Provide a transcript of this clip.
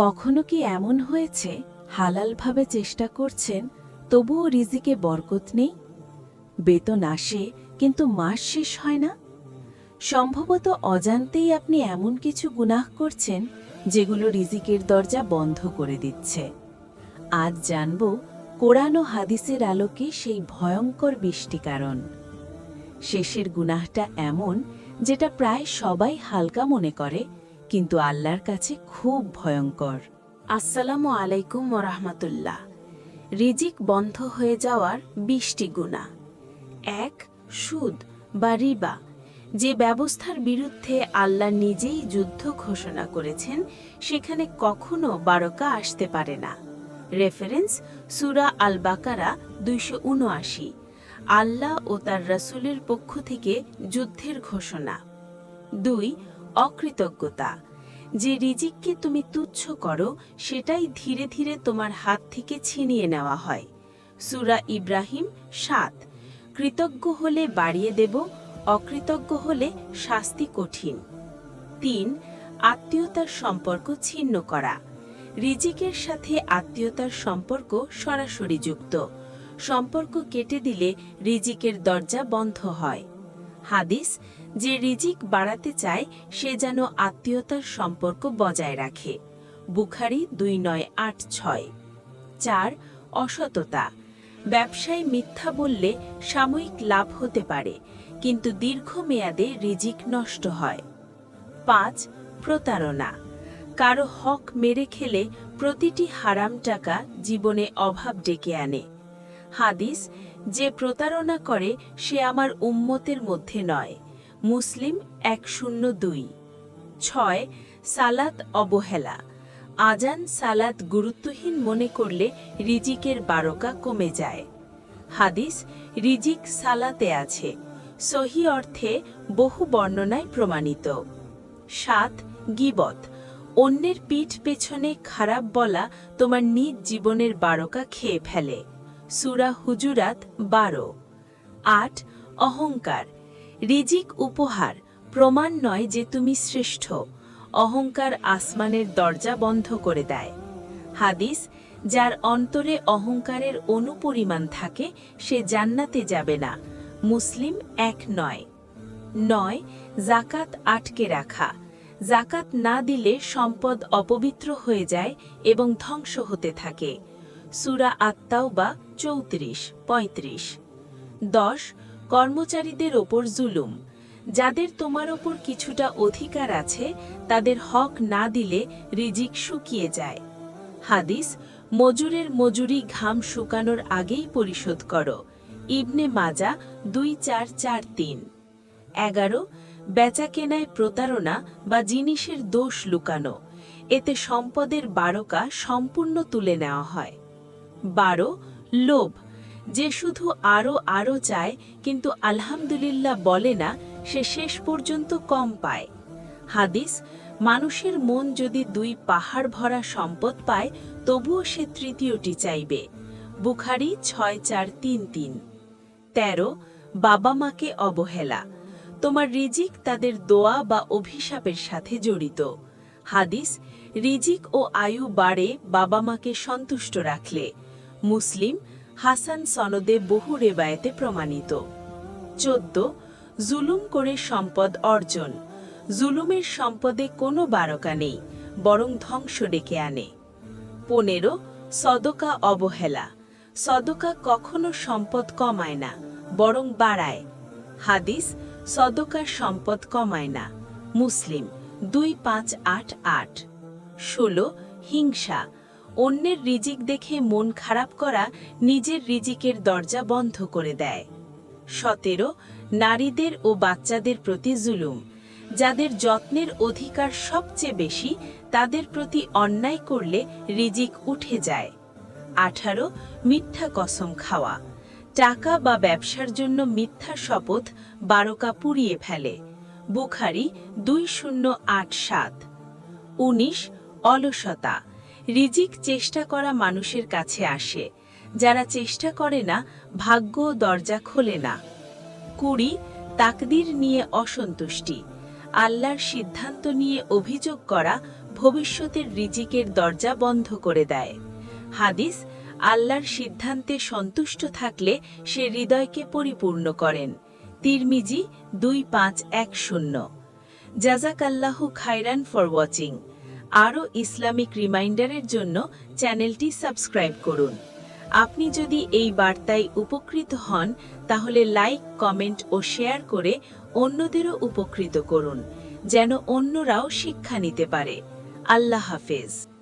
কখনো কি এমন হয়েছে? হালালভাবে চেষ্টা করছেন, তবুও রিজিকে বরকত নেই? বেতন আসে, কিন্তু মাস শেষ হয় না? সম্ভবত অজান্তেই আপনি এমন কিছু গুনাহ করছেন, যেগুলো রিজিকের দরজা বন্ধ করে দিচ্ছে। আজ জানব, কোরআন ও হাদিসের আলোকে সেই ভয়ঙ্কর বৃষ্টি কারণ। শেষের গুনাহটা এমন, যেটা প্রায় সবাই হালকা মনে করে কিন্তু আল্লাহর কাছে খুব ভয়ঙ্কর। আসসালামু আলাইকুম ওরহমতুল্লাহ রিজিক বন্ধ হয়ে যাওয়ার বিশটি গুণা। এক, সুদ বা রিবা। যে ব্যবস্থার বিরুদ্ধে আল্লাহ নিজেই যুদ্ধ ঘোষণা করেছেন, সেখানে কখনো বারকা আসতে পারে না। রেফারেন্স, সুরা আল বাকারা দুইশো উনআশি। আল্লাহ ও তার রাসূলের পক্ষ থেকে যুদ্ধের ঘোষণা। দুই অকৃতজ্ঞতা। যে রিজিককে তুমি তুচ্ছ করো, সেটাই ধীরে ধীরে তোমার হাত থেকে ছিনিয়ে নেওয়া হয়। সুরা ইব্রাহিম সাত, কৃতজ্ঞ হলে বাড়িয়ে দেব, অকৃতজ্ঞ হলে শাস্তি কঠিন। তিন, আত্মীয়তার সম্পর্ক ছিন্ন করা। রিজিকের সাথে আত্মীয়তার সম্পর্ক সরাসরি যুক্ত। সম্পর্ক কেটে দিলে রিজিকের দরজা বন্ধ হয়। হাদিস, যে রিজিক বাড়াতে চায়, সে যেন আত্মীয়তার সম্পর্ক বজায় রাখে। বুখারি দুই নয় আট ছয়। চার, অসততা। ব্যবসায় মিথ্যা বললে সাময়িক লাভ হতে পারে, কিন্তু দীর্ঘমেয়াদে রিজিক নষ্ট হয়। পাঁচ, প্রতারণা। কারও হক মেরে খেলে প্রতিটি হারাম টাকা জীবনে অভাব ডেকে আনে। হাদিস যে প্রতারণা করে, সে আমার উম্মতের মধ্যে নয়। মুসলিম এক শূন্য দুই। ছয়, সালাত অবহেলা। আজান সালাত গুরুত্বহীন মনে করলে রিজিকের বারকা কমে যায়। হাদিস, রিজিক সালাতে আছে। সহি অর্থে বহু বর্ণনায় প্রমাণিত। সাত, গিবত। অন্যের পিঠ পেছনে খারাপ বলা তোমার নিজ জীবনের বারকা খেয়ে ফেলে। সুরা হুজুরাত বারো। আট, অহংকার। রিজিক উপহার, প্রমাণ নয় যে তুমি শ্রেষ্ঠ। অহংকার আসমানের দরজা বন্ধ করে দেয়। হাদিস, যার অন্তরে অহংকারের অনুপরিমাণ থাকে, সে জান্নাতে যাবে না। মুসলিম এক নয়। নয় জাকাত আটকে রাখা। জাকাত না দিলে সম্পদ অপবিত্র হয়ে যায় এবং ধ্বংস হতে থাকে। সুরা আত্মাও বা চৌত্রিশ, পঁয়ত্রিশ। দশ, কর্মচারীদের ওপর জুলুম। যাদের তোমার ওপর কিছুটা অধিকার আছে, তাদের হক না দিলে রিজিক শুকিয়ে যায়। হাদিস, মজুরের মজুরি ঘাম শুকানোর আগেই পরিশোধ করো। ইবনে মাজা দুই চার চার তিন। এগারো বেচা কেনায় প্রতারণা বা জিনিসের দোষ লুকানো। এতে সম্পদের বারকা সম্পূর্ণ তুলে নেওয়া হয়। বারো, লোভ। যে শুধু আরও আরও চায়, কিন্তু আলহামদুলিল্লাহ বলে না, সে শেষ পর্যন্ত কম পায়। হাদিস, মানুষের মন যদি দুই পাহাড় ভরা সম্পদ পায়, তবুও সে তৃতীয়টি চাইবে। বুখারি ছয় চার তিন তিন। তেরো, বাবা মাকে অবহেলা। তোমার রিজিক তাদের দোয়া বা অভিশাপের সাথে জড়িত। হাদিস, রিজিক ও আয়ু বাড়ে বাবা মাকে সন্তুষ্ট রাখলে। মুসলিম হাসান সনদে বহু রেবায়েতে প্রমাণিত। চোদ্দ, জুলুম করে সম্পদ অর্জন। জুলুমের সম্পদে কোনো বারকা নেই, বরং ধ্বংস ডেকে আনে। পনেরো, সদকা অবহেলা। সদকা কখনো সম্পদ কমায় না, বরং বাড়ায়। হাদিস, সদকার সম্পদ কমায় না। মুসলিম, দুই পাঁচ আট আট। ষোলো, হিংসা। অন্যের রিজিক দেখে মন খারাপ করা নিজের রিজিকের দরজা বন্ধ করে দেয়। সতেরো, নারীদের ও বাচ্চাদের প্রতি জুলুম। যাদের যত্নের অধিকার সবচেয়ে বেশি, তাদের প্রতি অন্যায় করলে রিজিক উঠে যায়। আঠারো, মিথ্যা কসম খাওয়া। টাকা বা ব্যবসার জন্য মিথ্যা শপথ বারকা পুড়িয়ে ফেলে। বুখারি দুই শূন্য আট সাত। উনিশ, অলসতা। রিজিক চেষ্টা করা মানুষের কাছে আসে, যারা চেষ্টা করে না, ভাগ্য দরজা খোলে না। কুড়ি, তাকদির নিয়ে অসন্তুষ্টি, আল্লাহর সিদ্ধান্ত নিয়ে অভিযোগ করা ভবিষ্যতের রিজিকের দরজা বন্ধ করে দেয়। হাদিস, আল্লাহর সিদ্ধান্তে সন্তুষ্ট থাকলে সে হৃদয়কে পরিপূর্ণ করেন। তিরমিজি দুই পাঁচ এক শূন্য। জাজাকাল্লাহু খাইরান ফর ওয়াচিং। আরও ইসলামিক রিমাইন্ডারের জন্য চ্যানেলটি সাবস্ক্রাইব করুন। আপনি যদি এই বার্তায় উপকৃত হন, তাহলে লাইক, কমেন্ট ও শেয়ার করে অন্যদেরও উপকৃত করুন, যেন অন্যরাও শিক্ষা নিতে পারে। আল্লাহ হাফেজ।